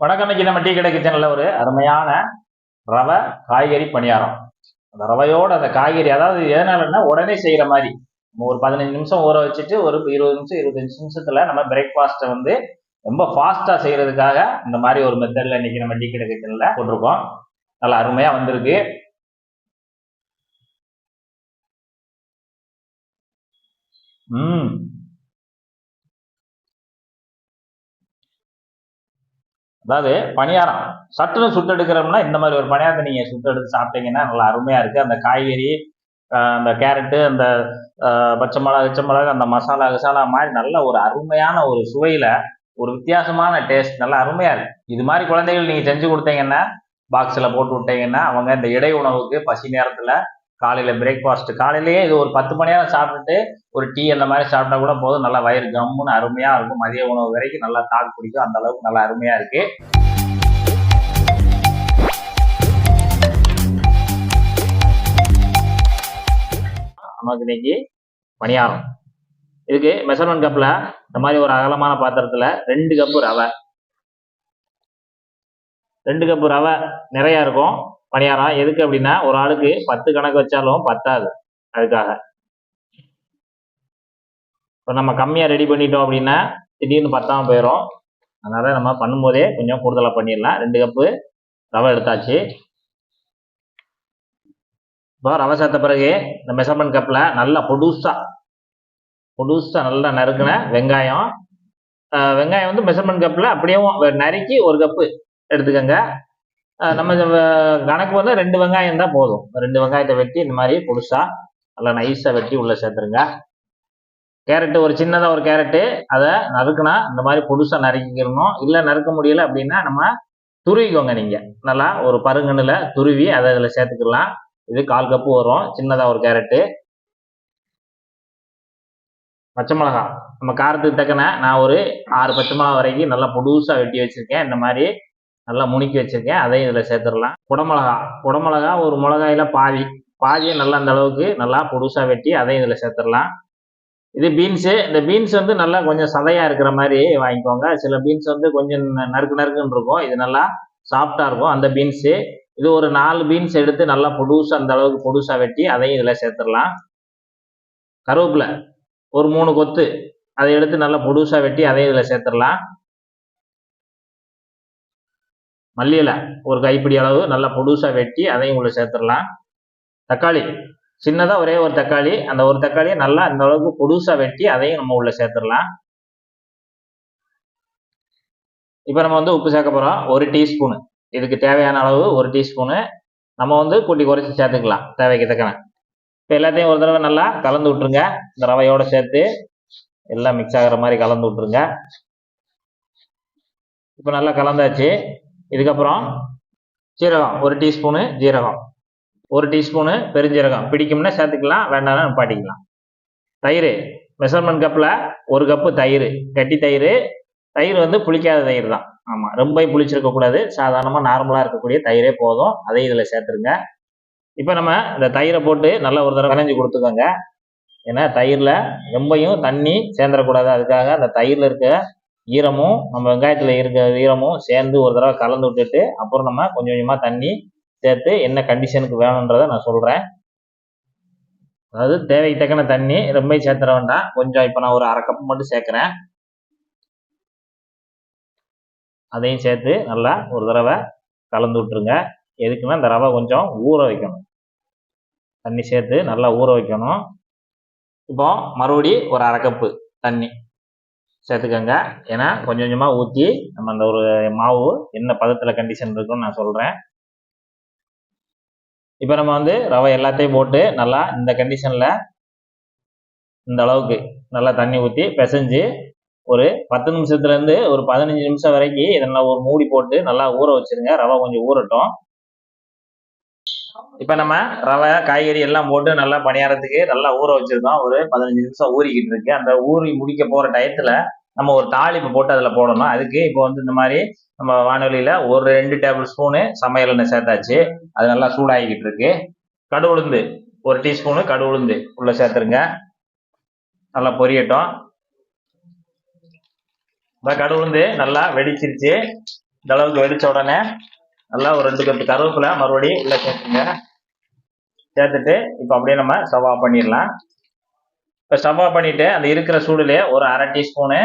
வணக்கம் இன்னைக்கு நம்ம டீ கடை கிச்சனில் ஒரு அருமையான ரவை காய்கறி பணியாரம். அந்த ரவையோடு அந்த காய்கறி அதாவது எதனாலன்னா உடனே செய்கிற மாதிரி. நம்ம ஒரு பதினஞ்சு நிமிஷம் ஊற வச்சுட்டு ஒரு இருபது நிமிஷம் இருபத்தஞ்சு நிமிஷத்தில் நம்ம பிரேக்ஃபாஸ்ட்டை வந்து ரொம்ப ஃபாஸ்ட்டாக செய்கிறதுக்காக இந்த மாதிரி ஒரு மெத்தடில் இன்னைக்கு நம்ம டீ கடை கிச்சனில் போட்டிருக்கோம். நல்லா அருமையாக வந்திருக்கு. ம். அதாவது பணியாரம் சட்டுன்னு சுட்டெடுக்கிறோம்னா இந்த மாதிரி ஒரு பணியாரத்தை நீங்கள் சுட்டெடுத்து சாப்பிட்டீங்கன்னா நல்லா அருமையாக இருக்குது அந்த காய்கறி அந்த கேரட்டு அந்த பச்சை மிளகா பச்சை மிளகா அந்த மசாலா கசாலா மாதிரி நல்ல ஒரு அருமையான ஒரு சுவையில் ஒரு வித்தியாசமான டேஸ்ட் நல்லா அருமையாக இருக்கு. இது மாதிரி குழந்தைகள் நீங்கள் செஞ்சு கொடுத்தீங்கன்னா பாக்ஸில் போட்டு விட்டீங்கன்னா அவங்க இந்த இடை உணவுக்கு பசி நேரத்தில் காலையில் பிரேக்ஃபாஸ்ட் காலையிலேயே இது ஒரு பத்து மணி நேரம் சாப்பிட்டுட்டு ஒரு டீ அந்த மாதிரி சாப்பிட்டா கூட போதும். நல்லா வயிறு கம்முன்னு அருமையாக இருக்கும். மதிய உணவு வரைக்கும் நல்லா தாக்கு பிடிக்கும். அந்த அளவுக்கு நல்லா அருமையாக இருக்கு. நமக்கு இன்னைக்கு பணியாரம். இதுக்கு மெஷர்மெண்ட் கப்பில் இந்த மாதிரி ஒரு அகலமான பாத்திரத்தில் ரெண்டு கப்பு ரவை. ரெண்டு கப்பு ரவை நிறையா இருக்கும். பணியாரம் எதுக்கு அப்படின்னா ஒரு ஆளுக்கு பத்து கணக்கு வச்சாலும் பத்தாது. அதுக்காக. இப்போ நம்ம கம்மியாக ரெடி பண்ணிட்டோம் அப்படின்னா திடீர்னு பத்தாமல் போயிடும் அதனால நம்ம பண்ணும்போதே கொஞ்சம் கூடுதலாக பண்ணிடலாம். ரெண்டு கப்பு ரவை எடுத்தாச்சு. இப்போ ரவை சேர்த்த பிறகு இந்த மெஷர்மெண்ட் கப்பில் நல்லா பொடுசாக பொடுசாக நல்லா நறுக்கின வெங்காயம். வெங்காயம் வந்து மெஷர்மெண்ட் கப்பில் அப்படியே நறுக்கி ஒரு கப்பு எடுத்துக்கோங்க. நம்ம கணக்கு வந்து ரெண்டு வெங்காயம் தான் போதும். ரெண்டு வெங்காயத்தை வெட்டி இந்த மாதிரி பொடுசாக நல்லா நைஸாக வெட்டி உள்ளே சேர்த்துருங்க. கேரட்டு ஒரு சின்னதாக ஒரு கேரட்டு அதை நறுக்குனா இந்த மாதிரி பொடுசாக நறுக்கிக்கிறணும் இல்லை நறுக்க முடியல அப்படின்னா நம்ம துருவிக்கோங்க நீங்கள் நல்லா ஒரு பருங்கண்ணில் துருவி அதை அதில் சேர்த்துக்கலாம். இது கால் கப்பு வரும். சின்னதாக ஒரு கேரட்டு. பச்சை மிளகா. நம்ம காரத்துக்கு தக்கன நான் ஒரு ஆறு பச்சை மிளகா வரைக்கும் நல்லா பொடுசாக வெட்டி வச்சுருக்கேன். இந்த மாதிரி நல்லா முணுக்கி வச்சுருக்கேன். அதையும் இதில் சேர்த்துடலாம். குடமிளகா குடமிளகா ஒரு மிளகாயில் பாதி. பாதியை நல்லா அந்த அளவுக்கு நல்லா பொடுசாக வெட்டி அதையும் இதில் சேர்த்துடலாம். இது பீன்ஸு. இந்த பீன்ஸ் வந்து நல்லா கொஞ்சம் சதையாக இருக்கிற மாதிரி வாங்கிக்கோங்க. சில பீன்ஸ் வந்து கொஞ்சம் நறுக்கு நறுக்குன்னு இருக்கும். இது நல்லா சாஃப்டாக இருக்கும். அந்த பீன்ஸு. இது ஒரு நாலு பீன்ஸ் எடுத்து நல்லா பொடுசாக அந்த அளவுக்கு பொடுசாக வெட்டி அதையும் இதில் சேர்த்துடலாம். கருவேப்பிலை. ஒரு மூணு கொத்து. அதை எடுத்து நல்லா பொடுசாக வெட்டி அதையும் இதில் சேர்த்துடலாம். மல்லியில் ஒரு கைப்பிடி அளவு நல்லா பொடுசாக வெட்டி அதையும் உள்ள சேர்த்துடலாம். தக்காளி சின்னதாக ஒரே ஒரு தக்காளி. அந்த ஒரு தக்காளியை நல்லா இந்த அளவுக்கு பொடுசாக வெட்டி அதையும் நம்ம உள்ள சேர்த்துடலாம். இப்போ நம்ம வந்து உப்பு சேர்க்க போகிறோம் ஒரு டீஸ்பூனு. இதுக்கு தேவையான அளவு ஒரு டீஸ்பூனு. நம்ம வந்து கூட்டி குறைச்சி சேர்த்துக்கலாம் தேவைக்கு தக்கன. இப்போ எல்லாத்தையும் ஒரு தடவை நல்லா கலந்து விட்டுருங்க. இந்த ரவையோடு சேர்த்து எல்லாம் மிக்ஸ் ஆகிற மாதிரி கலந்து விட்டுருங்க. இப்போ நல்லா கலந்தாச்சு. இதுக்கப்புறம் ஜீரகம் ஒரு டீஸ்பூனு ஜீரகம். ஒரு டீஸ்பூனு பெருஞ்சீரகம். பிடிக்கும்னா சேர்த்துக்கலாம் வேண்டாம்னா நிப்பாட்டிக்கலாம். தயிர். மெஷர்மெண்ட் கப்பில் ஒரு கப்பு தயிர். கட்டி தயிர். தயிர் வந்து புளிக்காத தயிர் தான். ஆமாம் ரொம்ப புளிச்சிருக்கக்கூடாது சாதாரணமாக நார்மலாக இருக்கக்கூடிய தயிரே போதும். அதையும் இதில் சேர்த்துருங்க. இப்போ நம்ம இந்த தயிரை போட்டு நல்லா ஒரு தடவை கலைஞ்சி கொடுத்துக்கோங்க. ஏன்னா தயிரில் ரொம்பையும் தண்ணி சேர்ந்துடக்கூடாது. அதுக்காக அந்த தயிரில் இருக்க ஈரமும் நம்ம வெங்காயத்தில் இருக்கிற ஈரமும் சேர்ந்து ஒரு தடவை கலந்து விட்டுட்டு அப்புறம் நம்ம கொஞ்சம் கொஞ்சமாக தண்ணி சேர்த்து என்ன கண்டிஷனுக்கு வேணுன்றதை நான் சொல்கிறேன் அதாவது தேவைக்கு தக்கன தண்ணி ரொம்ப சேர்த்துற வேண்டாம். கொஞ்சம் இப்போ நான் ஒரு அரை கப் மட்டும் சேர்க்குறேன். அதையும் சேர்த்து நல்லா ஒரு தடவை கலந்து விட்டுருங்க. எதுக்குன்னா இந்த ரவை கொஞ்சம் ஊற வைக்கணும். தண்ணி சேர்த்து நல்லா ஊற வைக்கணும். இப்போ மறுபடி ஒரு அரை கப்பு தண்ணி. சேர்த்துக்கோங்க. ஏன்னா கொஞ்சம் கொஞ்சமாக ஊற்றி நம்ம அந்த ஒரு மாவு என்ன பதத்தில் கண்டிஷன் இருக்குன்னு நான் சொல்கிறேன் இப்போ நம்ம வந்து ரவை எல்லாத்தையும் போட்டு நல்லா இந்த கண்டிஷனில் இந்த அளவுக்கு நல்லா தண்ணி ஊற்றி பிசைஞ்சு ஒரு பத்து நிமிஷத்துலேருந்து ஒரு பதினஞ்சு நிமிஷம் வரைக்கும் இதெல்லாம் ஒரு மூடி போட்டு நல்லா ஊற வச்சிருங்க. ரவை கொஞ்சம் ஊறட்டும். இப்போ நம்ம ரவை காய்கறி எல்லாம் போட்டு நல்லா பணியாரத்துக்கு நல்லா ஊற வச்சிருக்கோம். ஒரு பதினஞ்சு நிமிஷம் ஊறிக்கிட்டு இருக்கு. அந்த ஊறி முடிக்க போகிற டயத்தில் நம்ம ஒரு தாளிப்பு போட்டு அதில் போடணும். அதுக்கு இப்போ வந்து இந்த மாதிரி நம்ம வானொலியில் ஒரு ரெண்டு டேபிள் ஸ்பூனு சமையல் எண்ணெய் சேர்த்தாச்சு. அது நல்லா சூடாகிக்கிட்டு இருக்கு. கடு உளுந்து ஒரு டீஸ்பூனு கடு உளுந்து உள்ளே சேர்த்துருங்க. நல்லா பொரியட்டும். இப்போ கடு உளுந்து நல்லா வெடிச்சிருச்சு. இந்த அளவுக்கு வெடிச்ச உடனே நல்லா ஒரு ரெண்டு கட்டு கருவேப்பிலை மறுபடியும் உள்ள சேர்த்துங்க. சேர்த்துட்டு இப்போ அப்படியே நம்ம சவா பண்ணிடலாம். இப்போ சவா பண்ணிவிட்டு பண்ணிட்டு அந்த இருக்கிற சூடுலேயே ஒரு அரை டீஸ்பூனு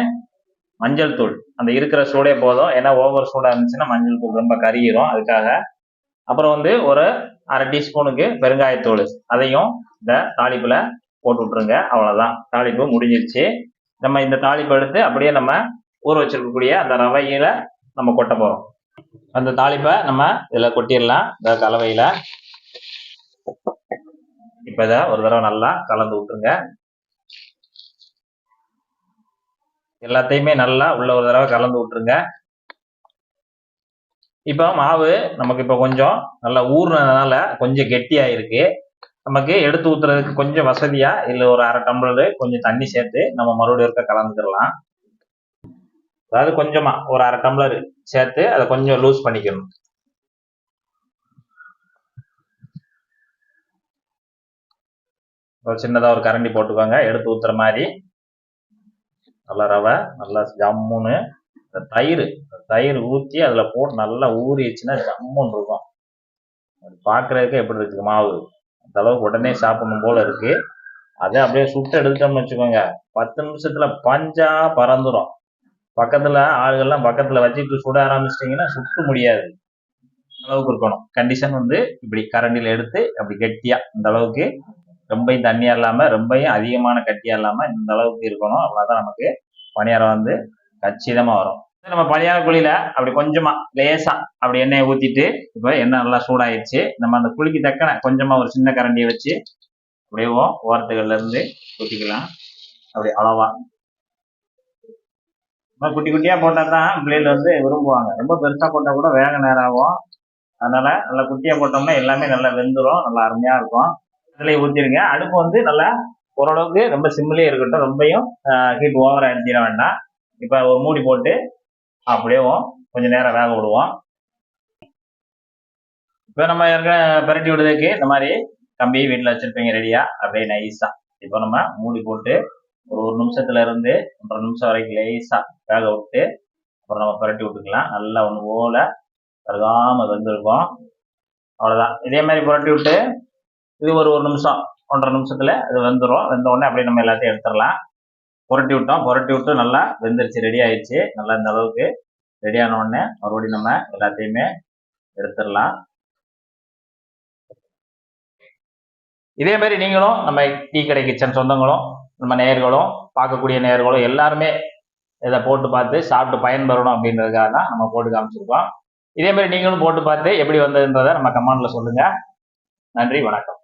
மஞ்சள் தூள். அந்த இருக்கிற சூடே போதும். ஏன்னா ஓவர் சூடாக இருந்துச்சுன்னா மஞ்சள் தூள் ரொம்ப கருகிரும் அதுக்காக. அப்புறம் வந்து ஒரு அரை டீஸ்பூனுக்கு பெருங்காயத்தூள். அதையும் இந்த தாளிப்பில் போட்டு விட்ருங்க அவ்வளோதான் தாளிப்பு முடிஞ்சிருச்சு. நம்ம இந்த தாளிப்பு எடுத்து அப்படியே நம்ம ஊற வச்சிருக்கக்கூடிய அந்த ரவையில நம்ம கொட்ட போகிறோம் அந்த தாளிப்பை நம்ம இதில் கொட்டிடலாம். இந்த கலவையில. இப்போ இதை ஒரு தடவை நல்லா கலந்து விட்டுருங்க. எல்லாத்தையுமே நல்லா உள்ள ஒரு தடவை கலந்து விட்டுருங்க. இப்போ மாவு நமக்கு இப்போ கொஞ்சம் நல்லா ஊறுனதுனால கொஞ்சம் கெட்டியாயிருக்கு. நமக்கு எடுத்து ஊத்துறதுக்கு கொஞ்சம் வசதியா இல்லை ஒரு அரை டம்ளர் கொஞ்சம் தண்ணி சேர்த்து நம்ம மறுபடியும் இருக்க கலந்துக்கலாம். அதாவது கொஞ்சமா ஒரு அரை டம்ளர் சேர்த்து அதை கொஞ்சம் லூஸ் பண்ணிக்கணும். ஒரு சின்னதாக ஒரு கரண்டி போட்டுக்கோங்க எடுத்து ஊத்துற மாதிரி. நல்லா ரவை நல்லா ஜம்முன்னு இந்த தயிர் தயிர் ஊற்றி அதில் போட்டு நல்லா ஊறிடுச்சுன்னா ஜம்முன்னு இருக்கும். பார்க்குறதுக்கு பார்க்கறதுக்கு எப்படி இருக்கு மாவு? அந்த அளவுக்கு உடனே சாப்பிடணும் போல இருக்கு. அதை அப்படியே சுட்டு எடுத்துட்டோம்னு வச்சுக்கோங்க. பத்து நிமிஷத்துல பஞ்சா பறந்துடும் பக்கத்துல ஆளுகள்லாம் பக்கத்துல வச்சுட்டு சுட ஆரம்பிச்சிட்டிங்கன்னா சுட்டு முடியாது. அளவுக்கு இருக்கணும். கண்டிஷன் வந்து இப்படி கரண்டில எடுத்து அப்படி கெட்டியா இந்த அளவுக்கு ரொம்பையும் தண்ணியா இல்லாம ரொம்பையும் அதிகமான கட்டியா இல்லாம இந்த அளவுக்கு இருக்கணும். அப்படின்னா நமக்கு பணியாரம் வந்து கச்சிதமா வரும். நம்ம பணியார குழியில அப்படி கொஞ்சமா லேசா அப்படி எண்ணெயை ஊத்திட்டு இப்போ எண்ணெய் நல்லா சூடாயிருச்சு. நம்ம அந்த குழிக்கு தக்கன கொஞ்சமா ஒரு சின்ன கரண்டியை வச்சு அப்படியே ஓரத்துகள்ல இருந்து ஊத்திக்கலாம். அப்படி அளவா. நம்ம குட்டி குட்டியாக போட்டால் தான் பிள்ளைகள் வந்து விரும்புவாங்க. ரொம்ப பெருசாக போட்டால் கூட வேக நேரம் ஆகும் அதனால் நல்லா குட்டியாக போட்டோம்னா எல்லாமே நல்லா வெந்துடும் நல்லா அருமையாக இருக்கும். இதில் ஊற்றிடுங்க அடுப்பு வந்து நல்லா ஓரளவுக்கு ரொம்ப சிம்மிலே இருக்கட்டும். ரொம்பையும் ஹீட் ஓவராக அடிச்சிட வேண்டாம் இப்போ ஒரு மூடி போட்டு அப்படியே கொஞ்சம் நேரம் வேக விடுவோம். இப்போ நம்ம ஏற்கனவே பிரட்டி விடுறதுக்கு இந்த மாதிரி கம்பி வீட்டில் வச்சிருப்பீங்க ரெடியாக அப்படியே நைஸாக இப்போ நம்ம மூடி போட்டு ஒரு ஒரு நிமிஷத்துல இருந்து ஒன்றரை நிமிஷம் வரைக்கும் லேசா வேக விட்டு அப்புறம் நம்ம புரட்டி விட்டுக்கலாம். நல்லா ஒன்று ஓல கருகாம வெந்திருக்கும். அவ்வளோதான் இதே மாதிரி புரட்டி விட்டு இது ஒரு ஒரு நிமிஷம் ஒன்றரை நிமிஷத்துல அது வெந்துடும் வெந்த உடனே அப்படியே நம்ம எல்லாத்தையும் எடுத்துடலாம். புரட்டி விட்டோம். புரட்டி விட்டு நல்லா வெந்துருச்சு ரெடி ஆயிடுச்சு. நல்லா இந்த அளவுக்கு ரெடியான உடனே மறுபடியும் நம்ம எல்லாத்தையுமே எடுத்துடலாம். இதே மாதிரி நீங்களும் நம்ம டீ கடை கிச்சன் சொந்தங்களும் நம்ம நேயர்களும் பார்க்கக்கூடிய நேயர்களும் எல்லாருமே இதை போட்டு பார்த்து சாப்பிட்டு பயன்பெறணும் அப்படின்றதுக்காக தான் நம்ம போட்டு காமிச்சிருக்கோம். இதே மாதிரி நீங்களும் போட்டு பார்த்து எப்படி வந்ததுன்றதை நம்ம கமெண்ட்ல சொல்லுங்க. நன்றி வணக்கம்.